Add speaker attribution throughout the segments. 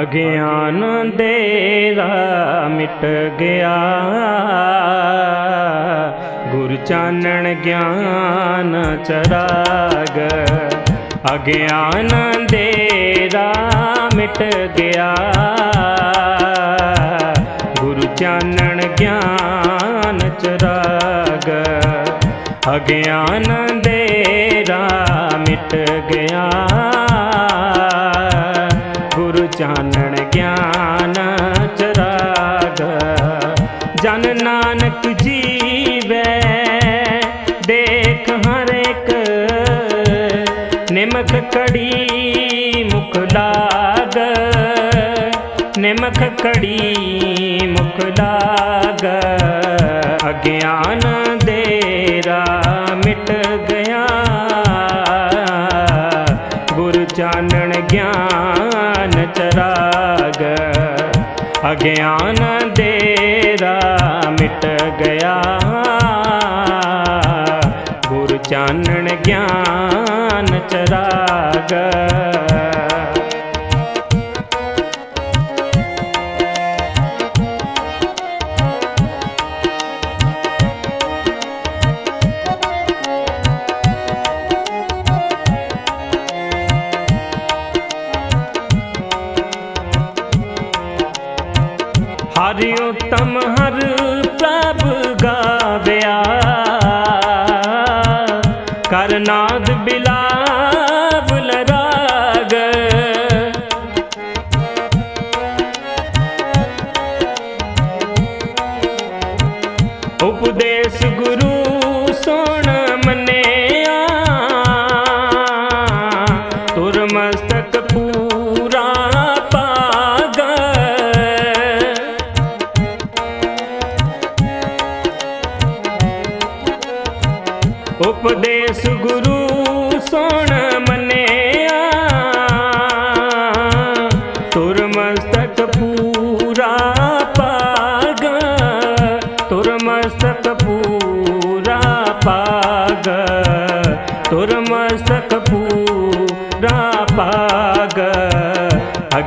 Speaker 1: ਅਗਿਆਨ ਦੇਰਾ ਮਿਟ ਗਿਆ। ਗੁਰ ਚਾਨਣ ਗਿਆਨ ਚਰਾਗ, ਅਗਿਆਨ ਦੇਰਾ ਮਿਟ ਗਿਆ। ਗੁਰ ਚਾਨਣ ਗਿਆਨ ਚਰਾਗ, ਅਗਿਆਨ ਦੇ ਨਿਮਖ ਕੜੀ ਮੁਕਦਾ ਗ ਅਗਿਆਨ ਦੇਰਾ ਮਿਟ ਗਿਆ। ਗੁਰ ਚਾਨਣ ਗਿਆਨ ਚਰਾਗ। ਅਗਿਆਨ ਦੇਰਾ ਮਿਟ ਗਿਆ। ਗੁਰ ਚਾਨਣ ਗਿਆਨ ਚਰਾ ਹਰਿ ਉਤਮ ਕਰਨਾਦ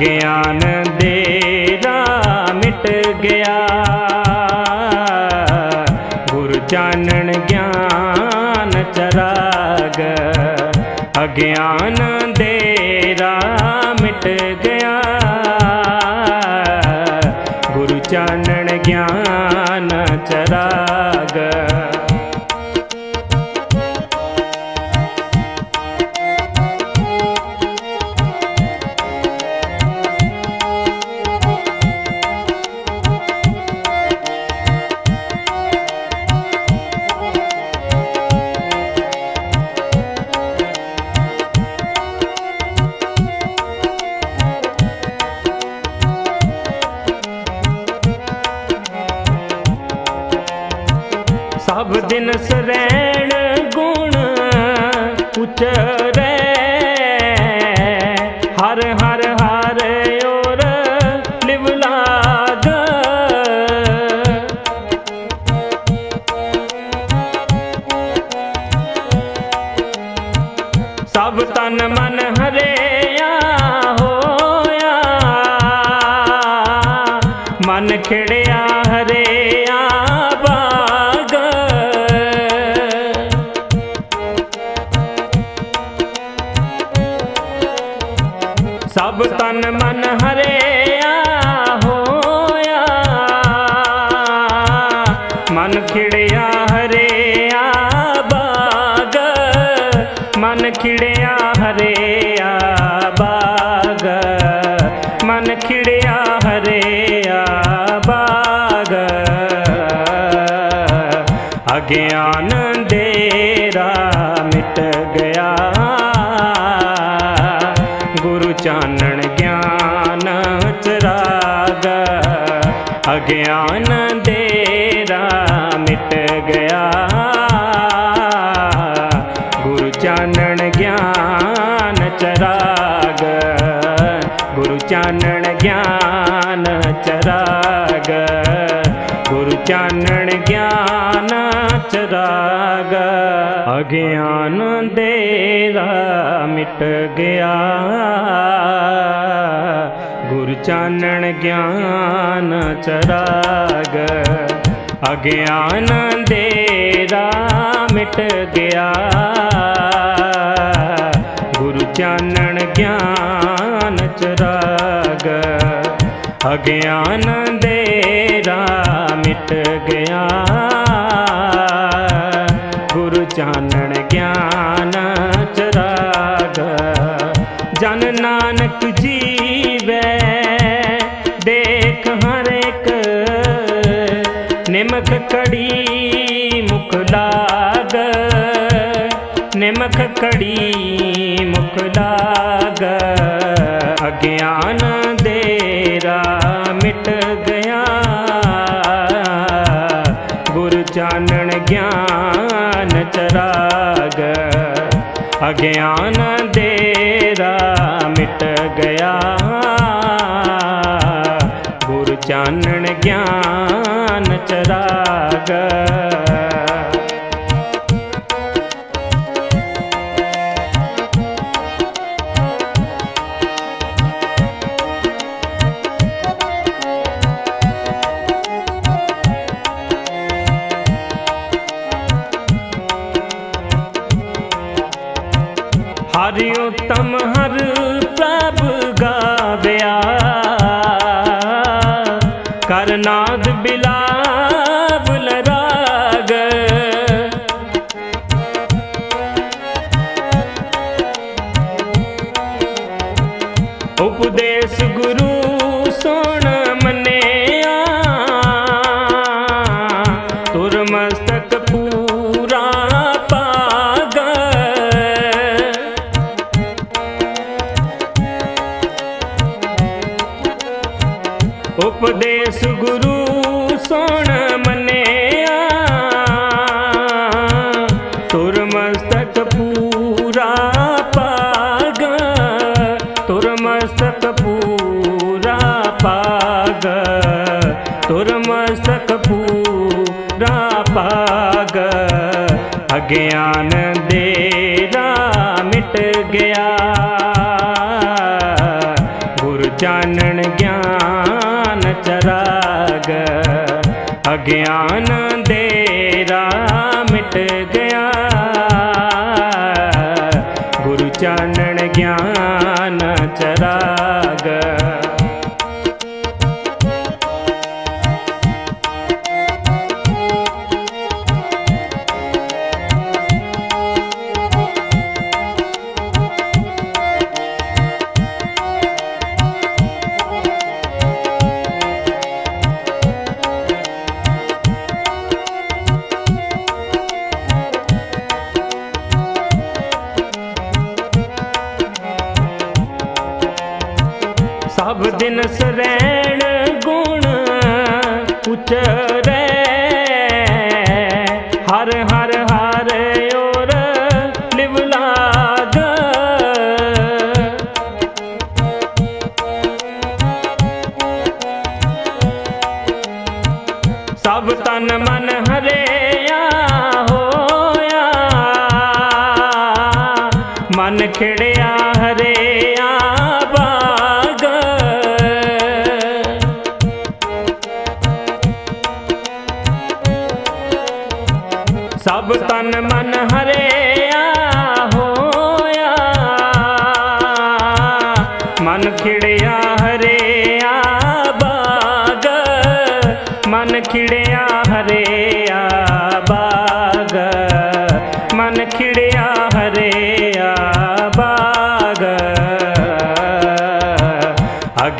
Speaker 1: ਗਿਆਨ ਦੇਰਾ ਮਿਟ ਗਿਆ। ਗੁਰ ਚਾਨਣ ਗਿਆਨ ਚਰਾਗ ਅਗਿਆਨ ਹਟ ਗਿਆ। ਗੁਰ ਚਾਨਣ ਗਿਆਨ ਚਰਾਗ। ਅਗਿਆਨ ਦੇਰਾ ਮਿਟ ਗਿਆ। ਗੁਰ ਚਾਨਣ ਗਿਆਨ ਚਰਾਗ। ਅਗਿਆਨ ਦੇਰਾ ਮਿਟ ਗਿਆ। ਗੁਰ ਚਾਨਣ ਨਿਮਕ ਕੜੀ ਮੁਖ ਲਾਗ। ਨਿਮਕ ਕੜੀ ਮੁਖ ਲਾਗ। ਅਗਿਆਨ ਦੇਰਾ ਮਿਟ ਗਿਆ। ਗੁਰ ਚਾਨਣ ਗਿਆਨ ਚਰਾਗ। ਅਗਿਆਨ ਦੇਰਾ ਮਿਟ ਗਿਆ। ਗੁਰ ਚਾਨਣ ਗਿਆਨ ਚਰਾਗ ਗਿਆਨ ਦੇਰਾ ਮਿਟ ਗਿਆ। ਗੁਰ ਚਾਨਣ ਗਿਆਨ ਚਰਾਗ ਅਗਿਆਨ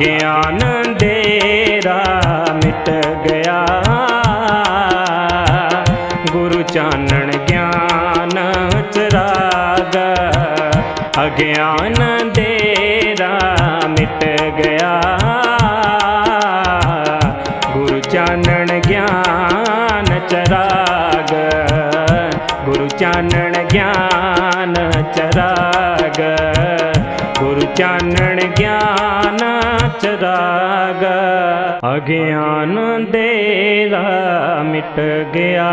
Speaker 1: ਗਿਆਨ ਦੇਰਾ ਮਿਟ ਗਿਆ। ਗੁਰੂ ਚਾਨਣ ਗਿਆਨ ਚਰਾਗ ਅਗਿਆਨ ਗਿਆਨ ਦੇਰਾ ਮਿਟ ਗਿਆ।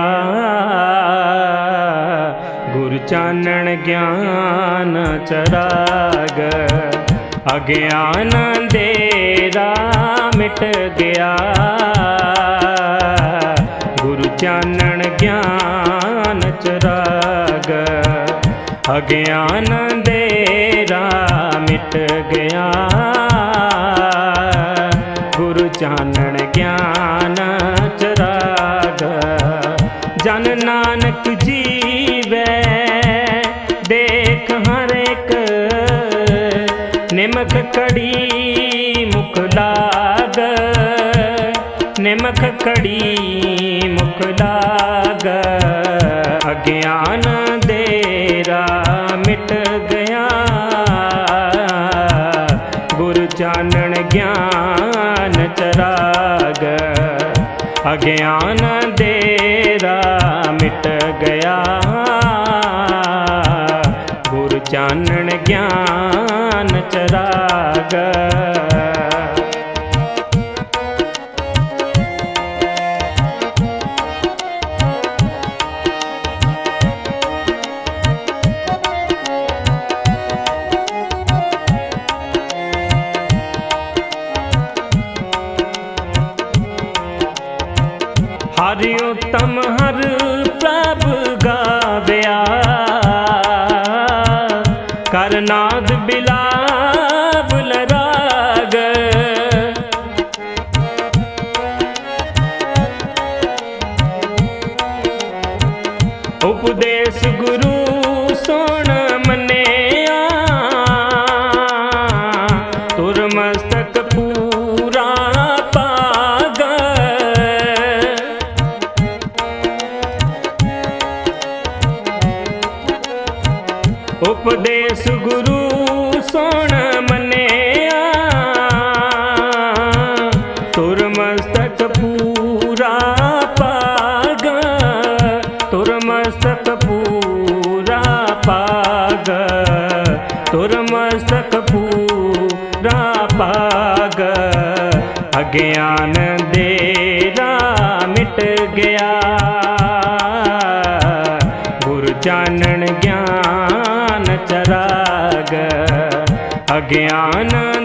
Speaker 1: ਗੁਰ ਚਾਨਣ ਗਿਆਨ ਚਰਾਗ, ਅਗਿਆਨ ਦੇਰਾ ਮਿਟ ਗਿਆ। ਗੁਰੂ ਚਾਨਣ ਗਿਆਨ ਚਰਾਗ, ਅਗਿਆਨ ਦੇਰਾ ਮਿਟ ਗਿਆ। ਗੁਰੂ ਚਾਨਣ ਨਾਨਕ ਜੀਵੈ। ਦੇਖ ਹਰ ਇੱਕ ਨਿਮਕ ਕੜੀ ਮੁਖ ਲਾਗ। ਨਿਮਕ ਕੜੀ ਮੁਖ ਲਾਗ। ਅਗਿਆਨ ਦੇਰਾ ਮਿਟ ਗਿਆ। ਗੁਰ ਚਾਨਣ ਗਿਆਨ ਚਰਾਗ। ਅਗਿਆਨ ਚਾਨਣ ਭਾਗ ਅਗਿਆਨ ਦੇਰਾ ਮਿਟ ਗਿਆ। ਗੁਰ ਚਾਨਣ ਗਿਆਨ ਚਰਾਗ। ਅਗਿਆਨ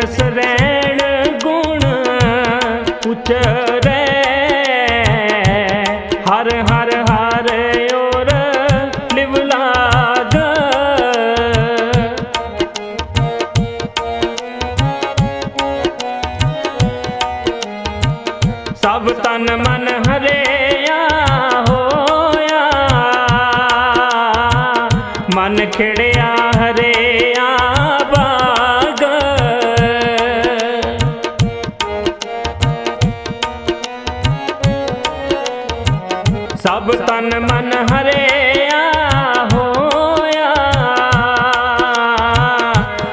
Speaker 1: ਸਭ ਸਭ ਤਨ ਮਨ ਹਰਿਆ ਹੋਇਆ।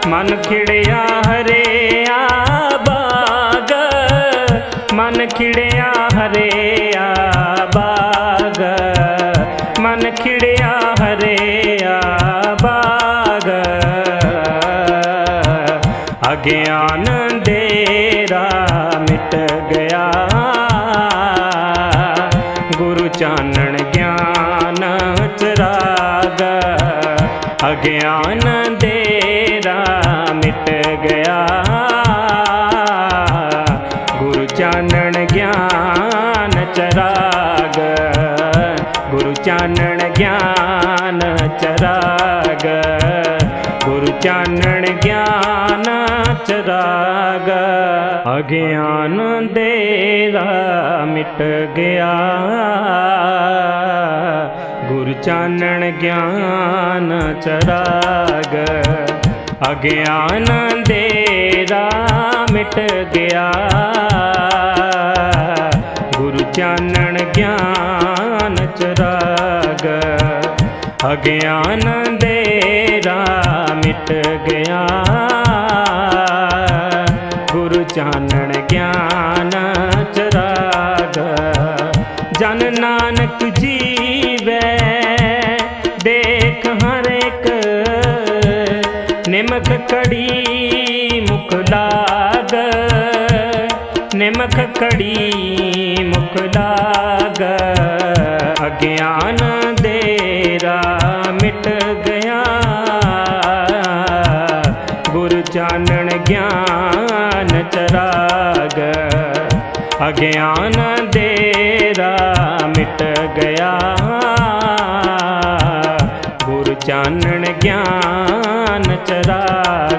Speaker 1: ਮਨ ਖਿੜਿਆ ਅਗਿਆਨ ਦੇਰਾ ਮਿਟ ਗਿਆ। ਗੁਰੂ ਚਾਨਣ ਗਿਆਨ ਚਰਾਗ। ਗੁਰੂ ਚਾਨਣ ਗਿਆਨ ਚਰਾਗ। ਗੁਰੂ ਚਾਨਣ ਗਿਆਨ ਚਰਾਗ। ਅਗਿਆਨ ਦੇਰਾ ਮਿਟ ਗਿਆ। ਚਾਨਣ ਗਿਆਨ ਚਰਾਗ। ਅਗਿਆਨ ਦੇਰਾ ਮਿਟ ਗਿਆ। ਗੁਰੂ ਚਾਨਣ ਗਿਆਨ ਚਰਾਗ। ਅਗਿਆਨ ਦੇਰਾ ਮਿਟ ਗਿਆ। ਨਿਮਕ ਕੜੀ ਮੁਖ ਲਾਗ। ਨਿਮਕ ਕੜੀ ਮੁਖ ਲਾਗ। ਅਗਿਆਨ ਦੇਰਾ ਮਿਟ ਗਿਆ। ਗੁਰ ਚਾਨਣ ਗਿਆਨ ਚਰਾਗ। ਅਗਿਆਨ ਦੇਰਾ ਮਿਟ ਗਿਆ। ਗੁਰ ਚਾਨਣ ਗਿਆਨ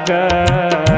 Speaker 1: ਚਰਾਗ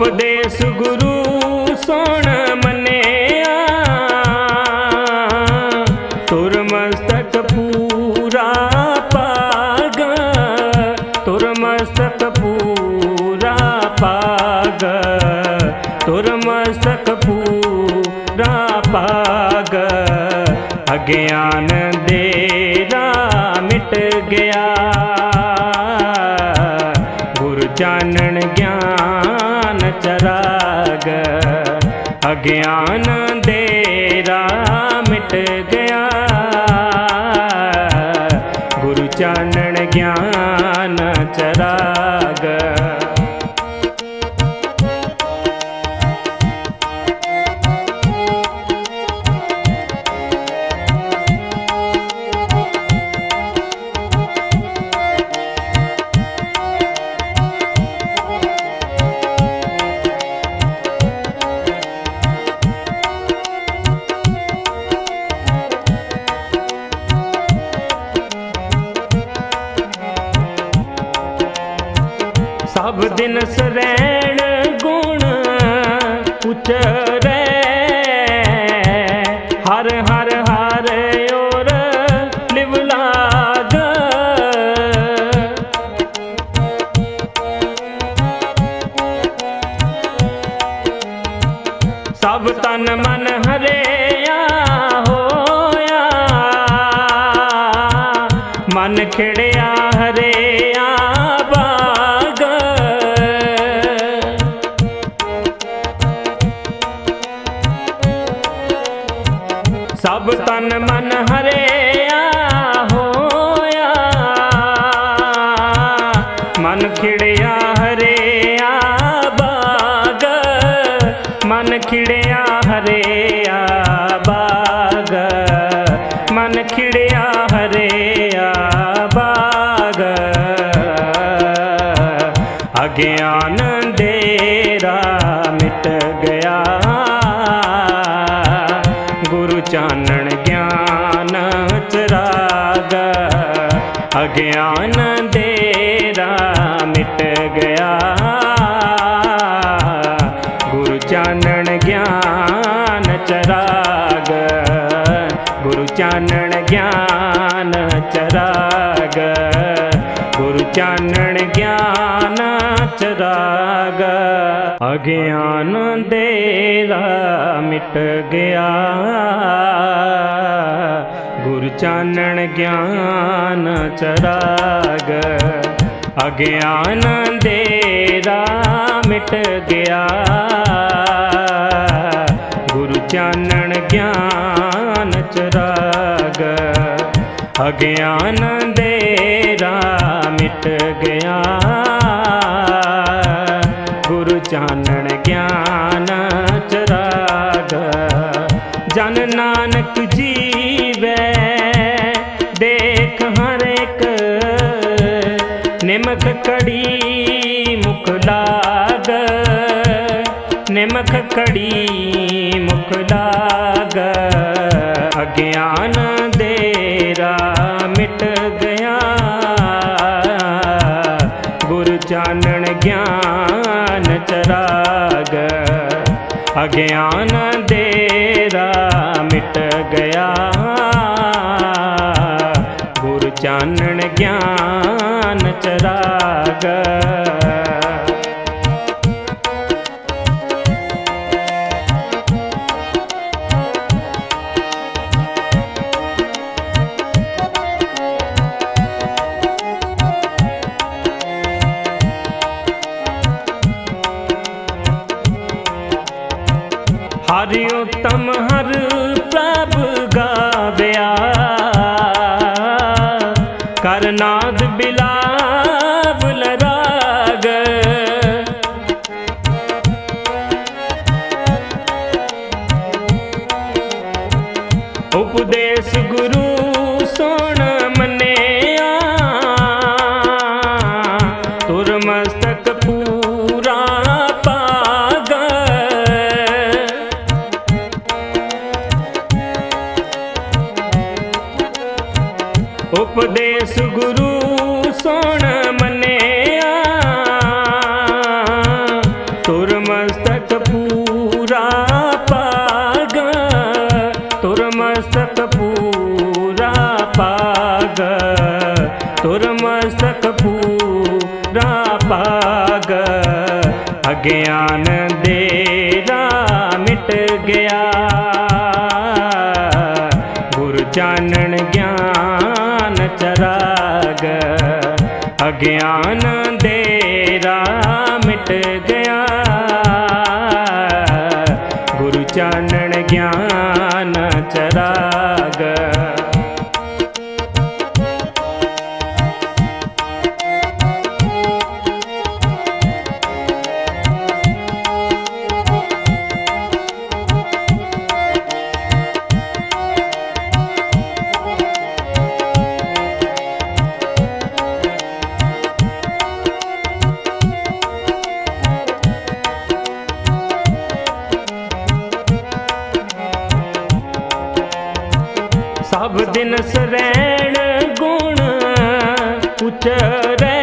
Speaker 1: ਉਪਦੇਸ਼ ਗੁਰੂ ਸੋਣ ਮੰਨਿਆ। ਤੁਰ ਮਸਤਕ ਪੂਰਾ ਪਾਗ, ਤੁਰ ਮਸਤਕ ਪੂਰਾ ਪਾਗ, ਤੁਰ ਮਸਤਕ ਪੂਰਾ ਪਾਗ। ਅਗਿਆਨ ਅਗਿਆਨ ਸਭ ਤਨ ਮਨ ਹਰੇ। ਚਾਨਣ ਗਿਆਨ ਚਰਾਗ ਅਗਿਆਨ ਚਾਨਣ ਗਿਆਨ ਚਰਾਗ। ਅਗਿਆਨ ਦੇਰਾ ਮਿਟ ਗਿਆ। ਗੁਰੂ ਚਾਨਣ ਗਿਆਨ ਚਰਾਗ। ਅਗਿਆਨ ਦੇਰਾ ਮਿਟ ਗਿਆ। ਗੁਰੂ ਚਾਨਣ ਕੜੀ ਮੁਖ ਲਾਗ ਨਿਮਕ ਕੜੀ ਮੁਖ ਲਾਗ ਅਗਿਆਨ ਦੇਰਾ ਮਿਟ ਗਿਆ ਗੁਰ ਚਾਨਣ ਗਿਆਨ ਚਰਾਗ ਅਗਿਆਨ ਦੇਰਾ ਮਿਟ ਗਿਆ ਗੁਰ ਚਾਨਣ ਗਿਆਨ ਉਪਦੇਸ਼ ਗੁਰੂ ਸੁਣ। ਗਿਆਨ ਦੇਰਾ ਮਿਟ ਗਿਆ। ਗੁਰ ਚਾਨਣ ਗਿਆਨ ਚਰਾਗ ਅਗਿਆਨ ਦੇਰਾ ਮਿਟ ਗਿਆ ਸਰੈਣ ਗੁਣ ਉਚਰੈ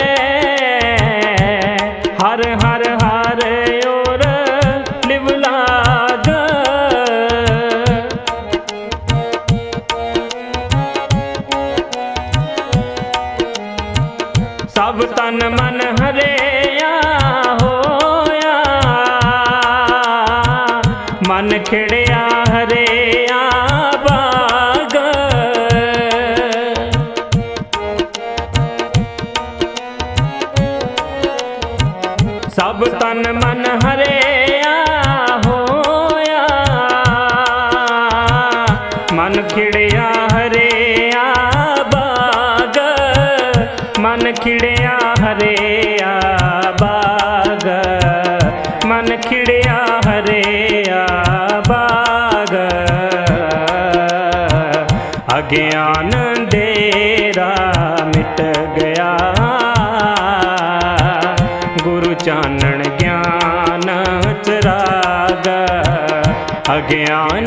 Speaker 1: ਖਿੜਿਆ ਹਰਿਆ ਬਾਗ। ਮਨ ਖਿੜਿਆ ਹਰਿਆ ਬਾਗ। ਅਗਿਆਨ ਦੇਰਾ ਮਿਟ ਗਿਆ। ਗੁਰੂ ਚਾਨਣ ਗਿਆਨ ਚਰਾਗ ਅਗਿਆਨ